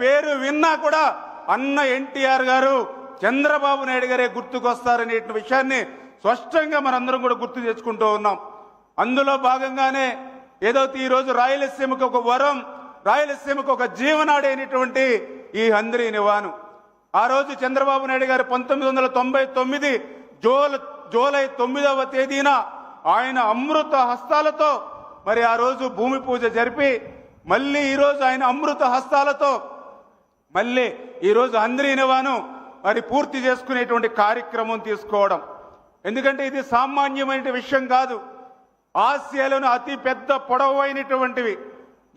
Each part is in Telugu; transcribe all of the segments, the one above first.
పేరు విన్నా కూడా అన్న ఎన్టీఆర్ గారు చంద్రబాబు నాయుడు గారే గుర్తుకొస్తారనే విషయాన్ని స్పష్టంగా మనందరం కూడా గుర్తు తెచ్చుకుంటూ ఉన్నాం. అందులో భాగంగానే ఏదైతే ఈరోజు రాయలసీమకు ఒక వరం రాయలసీమకు ఒక జీవనాడి అయినటువంటి ఈ హంద్రీ నివాను. ఆ రోజు చంద్రబాబు నాయుడు గారు పంతొమ్మిది వందల తొంభై తొమ్మిది జూల జూలై తొమ్మిదవ తేదీన ఆయన అమృత హస్తాలతో మరి ఆ రోజు భూమి పూజ జరిపి మళ్ళీ ఈరోజు ఆయన అమృత హస్తాలతో మళ్ళీ ఈరోజు అంద్రీనివాను మరి పూర్తి చేసుకునేటువంటి కార్యక్రమం తీసుకోవడం. ఎందుకంటే ఇది సామాన్యమైన విషయం కాదు. ఆసియాలోని అతి పెద్ద పొడవైనటువంటివి.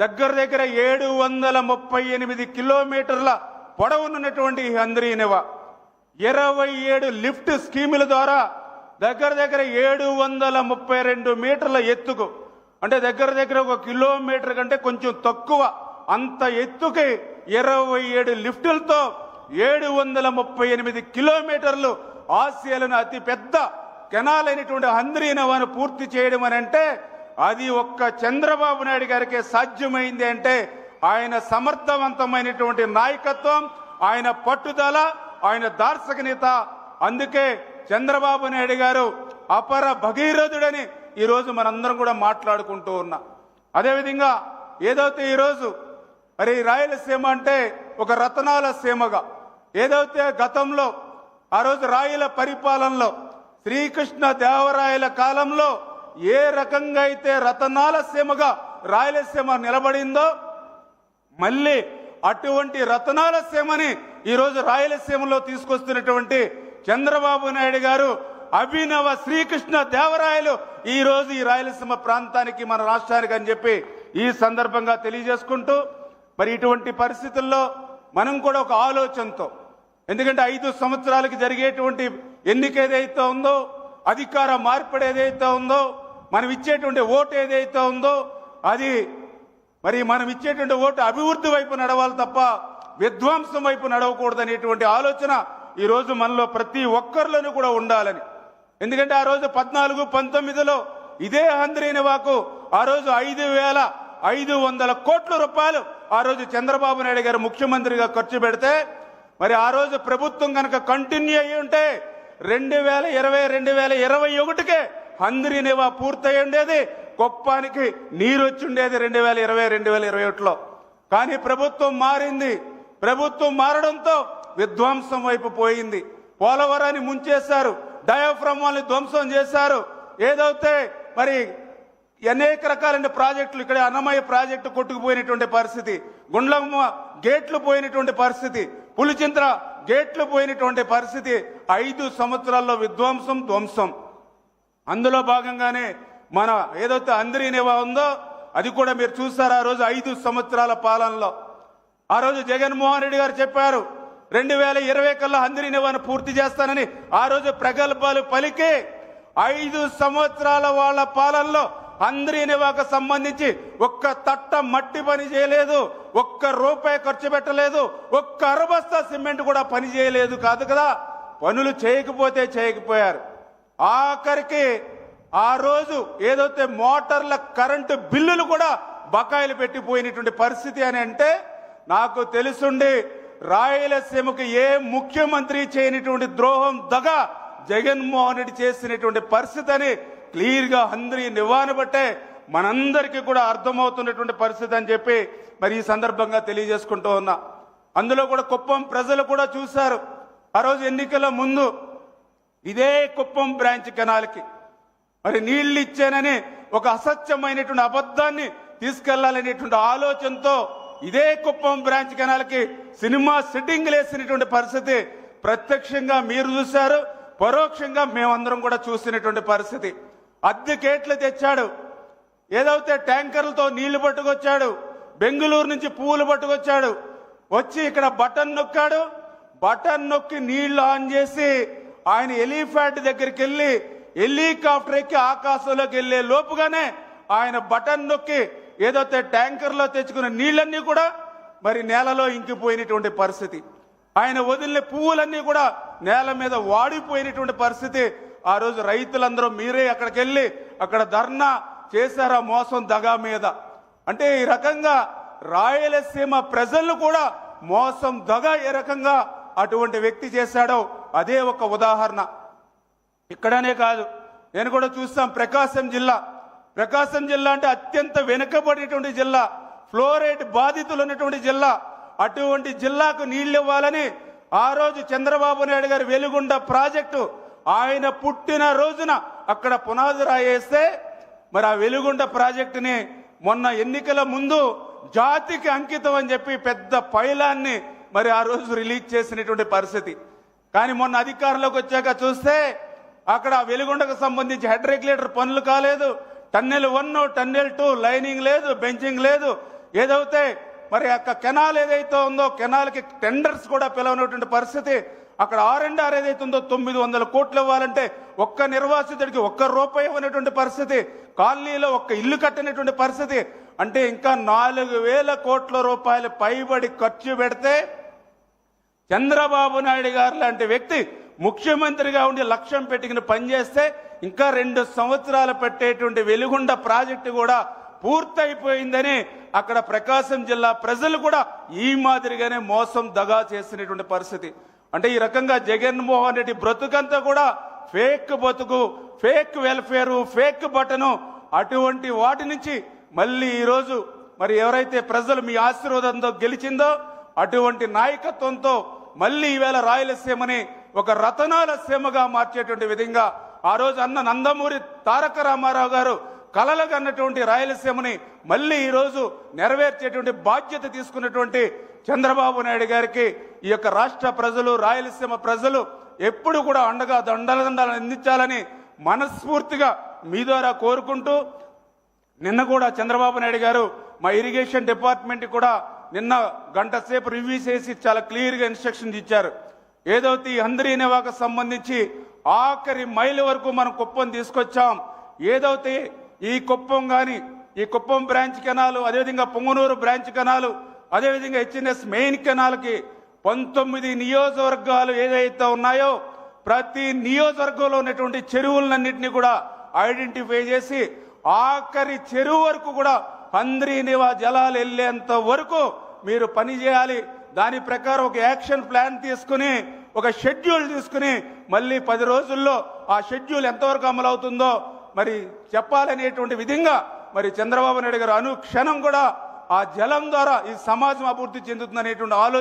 దగ్గర దగ్గర ఏడు వందల ముప్పై ఎనిమిది కిలోమీటర్ల పొడవునున్నటువంటి ఈ అంద్రీనివా ఇరవై ఏడు లిఫ్ట్ స్కీముల ద్వారా దగ్గర దగ్గర ఏడు వందల ముప్పై రెండు మీటర్ల ఎత్తుకు. అంటే దగ్గర దగ్గర ఒక కిలోమీటర్ కంటే కొంచెం తక్కువ అంత ఎత్తుకి ఇరవై ఏడు లిఫ్టులతో ఏడు వందల ముప్పై ఎనిమిది కిలోమీటర్లు ఆసియాలోని అతి పెద్ద కెనాల్ అయినటువంటి హంద్రీనవాను పూర్తి చేయడం అని అంటే అది ఒక్క చంద్రబాబు నాయుడు గారికే సాధ్యమైంది అంటే ఆయన సమర్థవంతమైనటువంటి నాయకత్వం ఆయన పట్టుదల ఆయన దార్శకనీత అందుకే చంద్రబాబు నాయుడు గారు అపర భగీరథుడని ఈరోజు మనందరం కూడా మాట్లాడుకుంటూ ఉన్నాం. అదేవిధంగా ఏదైతే ఈరోజు మరి రాయలసీమ అంటే ఒక రతనాల సీమగా. ఏదైతే గతంలో ఆ రోజు రాయల పరిపాలనలో శ్రీకృష్ణ దేవరాయల కాలంలో ఏ రకంగా అయితే రతనాల సీమగా రాయలసీమ నిలబడిందో మళ్ళీ అటువంటి రతనాల సీమని ఈరోజు రాయలసీమలో తీసుకొస్తున్నటువంటి చంద్రబాబు నాయుడు గారు అభినవ శ్రీకృష్ణ దేవరాయలు ఈరోజు ఈ రాయలసీమ ప్రాంతానికి మన రాష్ట్రానికి అని చెప్పి ఈ సందర్భంగా తెలియజేసుకుంటూ మరి ఇటువంటి పరిస్థితుల్లో మనం కూడా ఒక ఆలోచనతో ఎందుకంటే ఐదు సంవత్సరాలకి జరిగేటువంటి ఎన్నిక ఏదైతే ఉందో అధికార మార్పిడి ఏదైతే ఉందో మనం ఇచ్చేటువంటి ఓటు ఏదైతే ఉందో అది మరి మనం ఇచ్చేటువంటి ఓటు అభివృద్ధి వైపు నడవాలి తప్ప విధ్వంసం వైపు నడవకూడదనేటువంటి ఆలోచన ఈరోజు మనలో ప్రతి ఒక్కరిలోనూ కూడా ఉండాలని. ఎందుకంటే ఆ రోజు పద్నాలుగు పంతొమ్మిదిలో ఇదే హంద్రీనివాకు ఆ రోజు ఐదు వేల ఐదు వందల కోట్ల రూపాయలు ఆ రోజు చంద్రబాబు నాయుడు గారు ముఖ్యమంత్రిగా ఖర్చు పెడితే మరి ఆ రోజు ప్రభుత్వం కనుక కంటిన్యూ అయ్యి ఉంటే రెండు వేల ఇరవై రెండు వేల ఇరవై ఒకటికే హంద్రీనివా పూర్తయి ఉండేది కుప్పానికి నీరు వచ్చి ఉండేది రెండు వేల ఇరవై రెండు వేల ఇరవై ఒకటిలో. కానీ ప్రభుత్వం మారింది. ప్రభుత్వం మారడంతో విధ్వంసం వైపు పోయింది. పోలవరాన్ని ముంచేశారు. డయాఫ్రమ్ వాళ్ళని ధ్వంసం చేశారు. ఏదైతే మరి అనేక రకాలైన ప్రాజెక్టులు ఇక్కడ అన్నమయ్య ప్రాజెక్టు కొట్టుకుపోయినటువంటి పరిస్థితి గుండ్లమ్మ గేట్లు పోయినటువంటి పరిస్థితి పులిచింత్ర గేట్లు పోయినటువంటి పరిస్థితి ఐదు సంవత్సరాల్లో విధ్వంసం ధ్వంసం. అందులో భాగంగానే మన ఏదైతే అందరినేవా ఉందో అది కూడా మీరు చూస్తారు ఆ రోజు ఐదు సంవత్సరాల పాలనలో. ఆ రోజు జగన్మోహన్ రెడ్డి గారు చెప్పారు రెండు వేల ఇరవై కల్లా అందరి నివారణ పూర్తి చేస్తానని. ఆ రోజు ప్రగల్భాలు పలికి ఐదు సంవత్సరాల వాళ్ళ పాలనలో అందరి నివాకు సంబంధించి ఒక్క తట్ట మట్టి పని చేయలేదు ఒక్క రూపాయి ఖర్చు పెట్టలేదు ఒక్క అరబస్తా సిమెంట్ కూడా పని చేయలేదు కాదు కదా. పనులు చేయకపోతే చేయకపోయారు. ఆఖరికి ఆ రోజు ఏదైతే మోటార్ల కరెంటు బిల్లులు కూడా బకాయిలు పెట్టిపోయినటువంటి పరిస్థితి అని అంటే నాకు తెలుసుండి రాయలసీమకు ఏ ముఖ్యమంత్రి చేయనటువంటి ద్రోహం దగ జగన్మోహన్ రెడ్డి చేసినటువంటి పరిస్థితి అని క్లియర్గా అందరి నివారణ బట్టే మనందరికీ కూడా అర్థమవుతున్నటువంటి పరిస్థితి అని చెప్పి మరి ఈ సందర్భంగా తెలియజేసుకుంటూ ఉన్నా. అందులో కూడా కుప్పం ప్రజలు కూడా చూశారు. ఆ రోజు ఎన్నికల ముందు ఇదే కుప్పం బ్రాంచ్ కెనాల్కి మరి నీళ్ళు ఇచ్చానని ఒక అసత్యమైనటువంటి అబద్ధాన్ని తీసుకెళ్ళాలనేటువంటి ఆలోచనతో ఇదే కుప్పం బ్రాంచ్ కెనాల్కి సినిమా సిట్టింగ్ వేసినటువంటి పరిస్థితి ప్రత్యక్షంగా మీరు చూశారు. పరోక్షంగా మేమందరం కూడా చూసినటువంటి పరిస్థితి. అద్దెకేట్లు తెచ్చాడు. ఏదైతే ట్యాంకర్లతో నీళ్ళు పట్టుకొచ్చాడు బెంగళూరు నుంచి పువ్వులు పట్టుకొచ్చాడు. వచ్చి ఇక్కడ బటన్ నొక్కాడు. బటన్ నొక్కి నీళ్ళు ఆన్ చేసి ఆయన ఎలిఫాంట్ దగ్గరికి వెళ్ళి హెలికాప్టర్ ఎక్కి ఆకాశంలోకి వెళ్ళే లోపుగానే ఆయన బటన్ నొక్కి ఏదైతే ట్యాంకర్లో తెచ్చుకున్న నీళ్ళన్నీ కూడా మరి నేలలో ఇంకిపోయినటువంటి పరిస్థితి. ఆయన వదిలిన పువ్వులన్నీ కూడా నేల మీద వాడిపోయినటువంటి పరిస్థితి. ఆ రోజు రైతులందరూ మీరే అక్కడికి వెళ్ళి అక్కడ ధర్నా చేశారా మోసం దగా మీద? అంటే ఈ రకంగా రాయలసీమ ప్రజలు కూడా మోసం దగ ఏ రకంగా అటువంటి వ్యక్తి చేశాడో అదే ఒక ఉదాహరణ. ఇక్కడనే కాదు నేను కూడా చూస్తాం ప్రకాశం జిల్లా. ప్రకాశం జిల్లా అంటే అత్యంత వెనుకబడినటువంటి జిల్లా ఫ్లోరైడ్ బాధితులు ఉన్నటువంటి జిల్లా. అటువంటి జిల్లాకు నీళ్ళు ఇవ్వాలని ఆ రోజు చంద్రబాబు నాయుడు గారి వెలుగుండ ప్రాజెక్టు ఆయన పుట్టిన రోజున అక్కడ పునాది రాయేస్తే మరి ఆ వెలుగుండ ప్రాజెక్టుని మొన్న ఎన్నికల ముందు జాతికి అంకితం అని చెప్పి పెద్ద పైలాన్ని మరి ఆ రోజు రిలీజ్ చేసినటువంటి పరిస్థితి. కానీ మొన్న అధికారంలోకి వచ్చాక చూస్తే అక్కడ ఆ వెలుగొండకు సంబంధించి హెడ్ రెగ్యులేటర్ పనులు కాలేదు. Tunnel one tunnel two lining లేదు బెంచింగ్ లేదు. ఏదైతే మరి అక్క కెనాల్ ఏదైతే ఉందో కెనాల్కి టెండర్స్ కూడా పిలవనటువంటి పరిస్థితి. అక్కడ ఆర్ అండ్ ఆర్ ఏదైతే ఉందో తొమ్మిది వందల కోట్లు ఇవ్వాలంటే ఒక్క నిర్వాసితుడికి ఒక్క రూపాయి ఇవ్వనటువంటి పరిస్థితి కాలనీలో ఒక్క ఇల్లు కట్టినటువంటి పరిస్థితి. అంటే ఇంకా నాలుగు వేల కోట్ల రూపాయలు పైబడి ఖర్చు పెడితే చంద్రబాబు నాయుడు గారు లాంటి వ్యక్తి ముఖ్యమంత్రిగా ఉండి లక్ష్యం పెట్టుకుని పనిచేస్తే ఇంకా రెండు సంవత్సరాలు పెట్టేటువంటి వెలుగుండ ప్రాజెక్టు కూడా పూర్తయిపోయిందని అక్కడ ప్రకాశం జిల్లా ప్రజలు కూడా ఈ మాదిరిగానే మోసం దగా చేసినటువంటి పరిస్థితి. అంటే ఈ రకంగా జగన్మోహన్ రెడ్డి బ్రతుకంతా కూడా ఫేక్ బతుకు ఫేక్ వెల్ఫేరు ఫేక్ బటను అటువంటి వాటి నుంచి మళ్ళీ ఈరోజు మరి ఎవరైతే ప్రజలు మీ ఆశీర్వాదంతో గెలిచిందో అటువంటి నాయకత్వంతో మళ్ళీ ఈవేళ రాయలసీమని ఒక రతనాల సీమగా మార్చేటువంటి విధంగా ఆ రోజు అన్న నందమూరి తారక రామారావు గారు కలలగన్నటువంటి రాయలసీమని మళ్ళీ ఈరోజు నెరవేర్చేటువంటి బాధ్యత తీసుకున్నటువంటి చంద్రబాబు నాయుడు గారికి ఈ యొక్క రాష్ట్ర ప్రజలు రాయలసీమ ప్రజలు ఎప్పుడు కూడా అండగా దండలదండాలను అందించాలని మనస్ఫూర్తిగా మీ ద్వారా కోరుకుంటూ నిన్న కూడా చంద్రబాబు నాయుడు గారు మా ఇరిగేషన్ డిపార్ట్మెంట్ కూడా నిన్న గంట సేపు రివ్యూ చేసి చాలా క్లియర్గా ఇన్స్ట్రక్షన్స్ ఇచ్చారు. ఏదైతే ఈ అందరి నివాకు సంబంధించి ఆఖరి మైలు వరకు మనం కుప్పం తీసుకొచ్చాం. ఏదైతే ఈ కుప్పం కానీ ఈ కుప్పం బ్రాంచ్ కెనాలు అదేవిధంగా పొంగనూరు బ్రాంచ్ కెనాలు అదేవిధంగా హెచ్ఎన్ఎస్ మెయిన్ కెనాల్కి పంతొమ్మిది నియోజకవర్గాలు ఏదైతే ఉన్నాయో ప్రతి నియోజకవర్గంలో ఉన్నటువంటి చెరువులన్నింటినీ కూడా ఐడెంటిఫై చేసి ఆఖరి చెరువు వరకు కూడా హంద్రీ నివా జలాలు వెళ్ళేంత వరకు మీరు పని చేయాలి. దాని ప్రకారం ఒక యాక్షన్ ప్లాన్ తీసుకుని ఒక షెడ్యూల్ తీసుకుని మళ్ళీ పది రోజుల్లో ఆ షెడ్యూల్ ఎంతవరకు అమలు అవుతుందో మరి చెప్పాలనేటువంటి విధంగా మరి చంద్రబాబు నాయుడు గారు అనుక్షణం కూడా ఆ జలం ద్వారా ఈ సమాజం అభివృద్ధి చెందుతుందనేటువంటి ఆలోచన